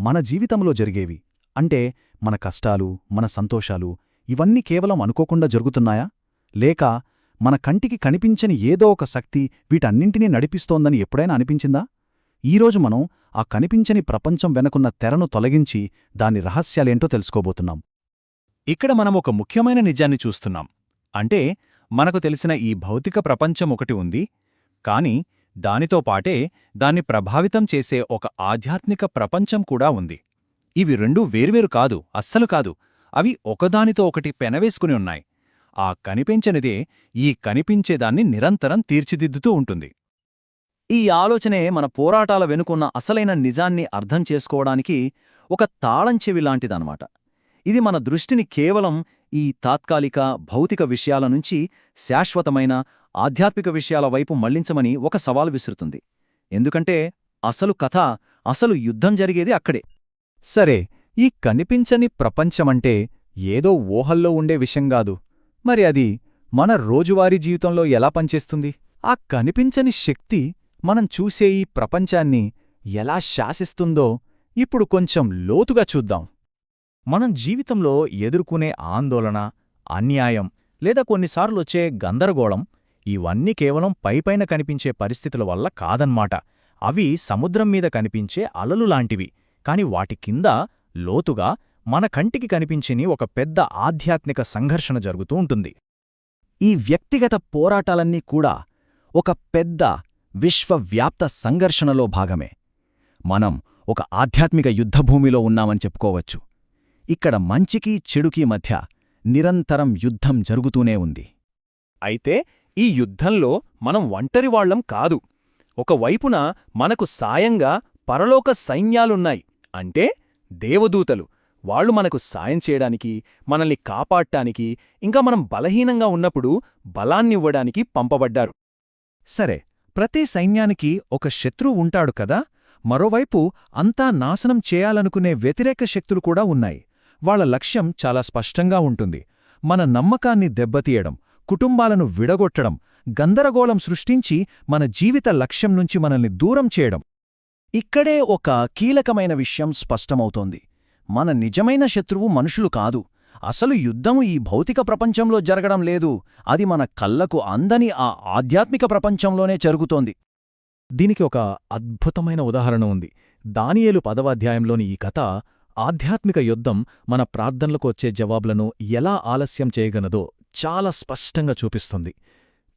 మన జీవితంలో జరిగేవి. అంటే మన కష్టాలు మన సంతోషాలు ఇవన్నీ కేవలం అనుకోకుండా జరుగుతున్నాయా? లేక మన కంటికి కనిపించని ఏదో ఒక శక్తి వీటన్నింటినీ నడిపిస్తోందని ఎప్పుడైనా అనిపించిందా? ఈరోజు మనం ఆ కనిపించని ప్రపంచం వెనకున్న తెరను తొలగించి దాని రహస్యాలేంటో తెలుసుకోబోతున్నాం. ఇక్కడ మనం ఒక ముఖ్యమైన నిజాన్ని చూస్తున్నాం. అంటే మనకు తెలిసిన ఈ భౌతిక ప్రపంచం ఒకటి ఉంది. కాని దానితో పాటే దాన్ని ప్రభావితం చేసే ఒక ఆధ్యాత్మిక ప్రపంచం కూడా ఉంది. ఇవి రెండూ వేర్వేరు కాదు అస్సలు కాదు. అవి ఒకదానితో ఒకటి పెనవేసుకుని ఉన్నాయి. ఆ కనిపించనిదే ఈ కనిపించేదాన్ని నిరంతరం తీర్చిదిద్దుతూ ఉంటుంది. ఈ ఆలోచనే మన పోరాటాల వెనుకున్న అసలైన నిజాన్ని అర్థం చేసుకోవడానికి ఒక తాళంచెవి లాంటిదన్నమాట. ఇది మన దృష్టిని కేవలం ఈ తాత్కాలిక భౌతిక విషయాల నుంచి శాశ్వతమైన ఆధ్యాత్మిక విషయాల వైపు మళ్ళించమని ఒక సవాలు విసురుతుంది. ఎందుకంటే అసలు కథ అసలు యుద్ధం జరిగేది అక్కడే. సరే ఈ కనిపించని ప్రపంచమంటే ఏదో ఊహల్లో ఉండే విషయంగాదు మరి అది మన రోజువారీ జీవితంలో ఎలా పనిచేస్తుంది? ఆ కనిపించని శక్తి మనం చూసే ఈ ప్రపంచాన్ని ఎలా శాసిస్తుందో ఇప్పుడు కొంచెం లోతుగా చూద్దాం. మనం జీవితంలో ఎదుర్కొనే ఆందోళన అన్యాయం లేదా కొన్నిసార్లొచ్చే గందరగోళం ఇవన్నీ కేవలం పైపైన కనిపించే పరిస్థితుల వల్ల కాదన్మాట. అవి సముద్రం మీద కనిపించే అలలు లాంటివి. కాని వాటి కింద లోతుగా మన కంటికి కనిపించని ఒక పెద్ద ఆధ్యాత్మిక సంఘర్షణ జరుగుతూ ఉంటుంది. ఈ వ్యక్తిగత పోరాటాలన్నీ కూడా ఒక పెద్ద విశ్వవ్యాప్త సంఘర్షణలో భాగమే. మనం ఒక ఆధ్యాత్మిక యుద్ధభూమిలో ఉన్నామని చెప్పుకోవచ్చు. ఇక్కడ మంచికి చెడుకీ మధ్య నిరంతరం యుద్ధం జరుగుతూనే ఉంది. అయితే ఈ యుద్ధంలో మనం ఒంటరివాళ్ళం కాదు. ఒకవైపున మనకు సాయంగా పరలోక సైన్యాలున్నాయి. అంటే దేవదూతలు. వాళ్ళు మనకు సాయం చేయడానికి మనల్ని కాపాడటానికి ఇంకా మనం బలహీనంగా ఉన్నప్పుడు బలాన్నివ్వడానికి పంపబడ్డారు. సరే ప్రతి సైన్యానికి ఒక శత్రువు ఉంటాడు కదా? మరోవైపు అంతా నాశనం చేయాలనుకునే వ్యతిరేక శక్తులు కూడా ఉన్నాయి. వాళ్ళ లక్ష్యం చాలా స్పష్టంగా ఉంటుంది. మన నమ్మకాన్ని దెబ్బతీయడం కుటుంబాలను విడగొట్టడం గందరగోళం సృష్టించి మన జీవిత లక్ష్యం నుంచి మనల్ని దూరం చేయడం. ఇక్కడే ఒక కీలకమైన విషయం స్పష్టమవుతోంది. మన నిజమైన శత్రువు మనుషులు కాదు. అసలు యుద్ధము ఈ భౌతిక ప్రపంచంలో జరగడం లేదు. అది మన కళ్ళకు అందని ఆ ఆధ్యాత్మిక ప్రపంచంలోనే జరుగుతోంది. దీనికి ఒక అద్భుతమైన ఉదాహరణ ఉంది. దానియేలు పదవాధ్యాయంలోని ఈ కథ ఆధ్యాత్మిక యుద్ధం మన ప్రార్థనలకు వచ్చే జవాబులను ఎలా ఆలస్యం చేయగలదో చాలా స్పష్టంగా చూపిస్తుంది.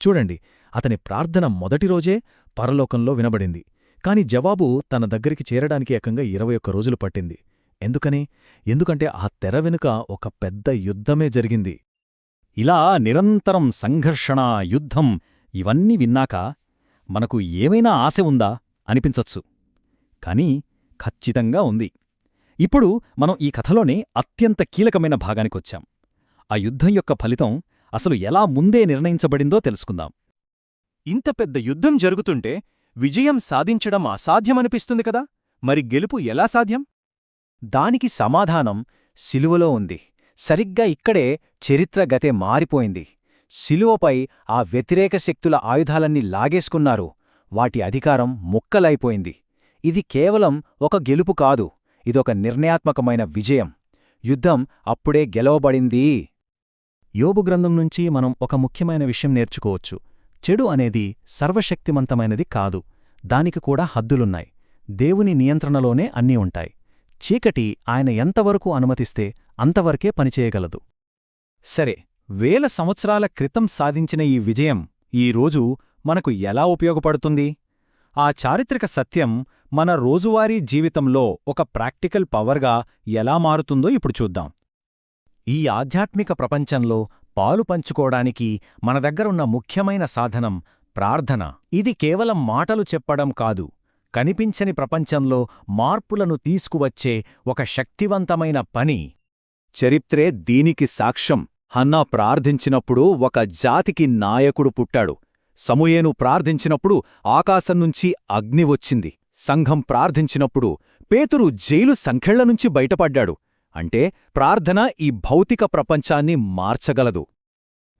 చూడండి అతని ప్రార్థన మొదటి రోజే పరలోకంలో వినబడింది. కాని జవాబు తన దగ్గరికి చేరడానికి ఏకంగా ఇరవై ఒక్క రోజులు పట్టింది. ఎందుకని? ఎందుకంటే ఆ తెర వెనుక ఒక పెద్ద యుద్ధమే జరిగింది. ఇలా నిరంతరం సంఘర్షణ యుద్ధం ఇవన్నీ విన్నాక మనకు ఏమైనా ఆశ ఉందా? అనిపించచ్చు. కాని ఖచ్చితంగా ఉంది. ఇప్పుడు మనం ఈ కథలోనే అత్యంత కీలకమైన భాగానికొచ్చాం. ఆ యుద్ధం యొక్క ఫలితం అసలు ఎలా ముందే నిర్ణయించబడిందో తెలుసుకుందాం. ఇంత పెద్ద యుద్ధం జరుగుతుంటే విజయం సాధించడం అసాధ్యమనిపిస్తుంది కదా? మరి గెలుపు ఎలా సాధ్యం? దానికి సమాధానం శిలువలో ఉంది. సరిగ్గా ఇక్కడే చరిత్ర గతే మారిపోయింది. శిలువపై ఆ వ్యతిరేక శక్తుల ఆయుధాలన్నీ లాగేసుకున్నారు. వాటి అధికారం ముక్కలైపోయింది. ఇది కేవలం ఒక గెలుపు కాదు. ఇదొక నిర్ణయాత్మకమైన విజయం. యుద్ధం అప్పుడే గెలవబడింది. యోబు గ్రంథం నుంచి మనం ఒక ముఖ్యమైన విషయం నేర్చుకోవచ్చు. చెడు అనేది సర్వశక్తిమంతమైనది కాదు. దానికి కూడా హద్దులున్నాయి. దేవుని నియంత్రణలోనే అన్నీ ఉంటాయి. చీకటి ఆయన ఎంతవరకు అనుమతిస్తే అంతవరకే పనిచేయగలదు. సరే వేల సంవత్సరాల క్రితం సాధించిన ఈ విజయం ఈరోజు మనకు ఎలా ఉపయోగపడుతుంది? ఆ చారిత్రక సత్యం మన రోజువారీ జీవితంలో ఒక ప్రాక్టికల్ పవర్గా ఎలా మారుతుందో ఇప్పుడు చూద్దాం. ఈ ఆధ్యాత్మిక ప్రపంచంలో పాలు పంచుకోవడానికి మన దగ్గరున్న ముఖ్యమైన సాధనం ప్రార్థన. ఇది కేవలం మాటలు చెప్పడం కాదు. కనిపించని ప్రపంచంలో మార్పులను తీసుకువచ్చే ఒక శక్తివంతమైన పని. చరిత్రే దీనికి సాక్ష్యం. హన్నా ప్రార్థించినప్పుడు ఒక జాతికి నాయకుడు పుట్టాడు. సమూయేను ప్రార్థించినప్పుడు ఆకాశం నుంచి అగ్ని వచ్చింది. సంఘం ప్రార్థించినప్పుడు పేతురు జైలు సంఖ్యళ్ళ నుంచి బయటపడ్డాడు. అంటే ప్రార్థన ఈ భౌతిక ప్రపంచాన్ని మార్చగలదు.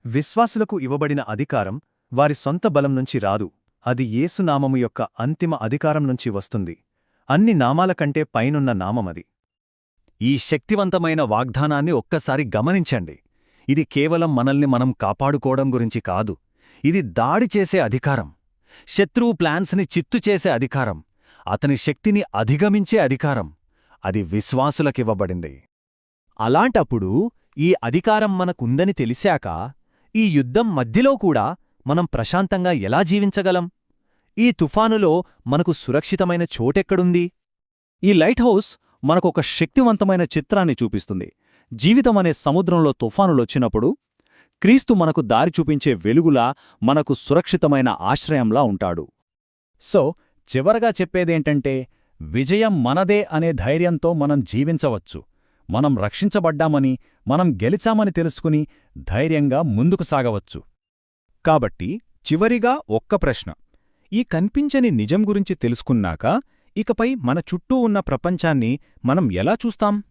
విశ్వాసులకు ఇవ్వబడిన అధికారం వారి సొంత బలం నుంచి రాదు. అది యేసునామము యొక్క అంతిమ అధికారం నుంచి వస్తుంది. అన్ని నామాల కంటే పైనున్న నామమది. ఈ శక్తివంతమైన వాగ్దానాన్ని ఒక్కసారి గమనించండి. ఇది కేవలం మనల్ని మనం కాపాడుకోవడం గురించి కాదు. ఇది దాడి చేసే అధికారం. శత్రువు ప్లాన్స్ని చిత్తు చేసే అధికారం. అతని శక్తిని అధిగమించే అధికారం. అది విశ్వాసులకివ్వబడింది. అలాంటప్పుడు ఈ అధికారం మనకుందని తెలిసాక ఈ యుద్ధం మధ్యలో కూడా మనం ప్రశాంతంగా ఎలా జీవించగలం? ఈ తుఫానులో మనకు సురక్షితమైన చోటెక్కడుంది? ఈ లైట్ హౌస్ మనకొక శక్తివంతమైన చిత్రాన్ని చూపిస్తుంది. జీవితమనే సముద్రంలో తుఫానులొచ్చినప్పుడు క్రీస్తు మనకు దారి చూపించే వెలుగులా మనకు సురక్షితమైన ఆశ్రయంలా ఉంటాడు. సో చివరగా చెప్పేదేంటంటే విజయం మనదే అనే ధైర్యంతో మనం జీవించవచ్చు. మనం రక్షించబడ్డామని మనం గెలిచామని తెలుసుకుని ధైర్యంగా ముందుకు సాగవచ్చు. కాబట్టి చివరిగా ఒక్క ప్రశ్న. ఈ కనిపించని నిజం గురించి తెలుసుకున్నాక ఇకపై మన చుట్టూ ఉన్న ప్రపంచాన్ని మనం ఎలా చూస్తాం?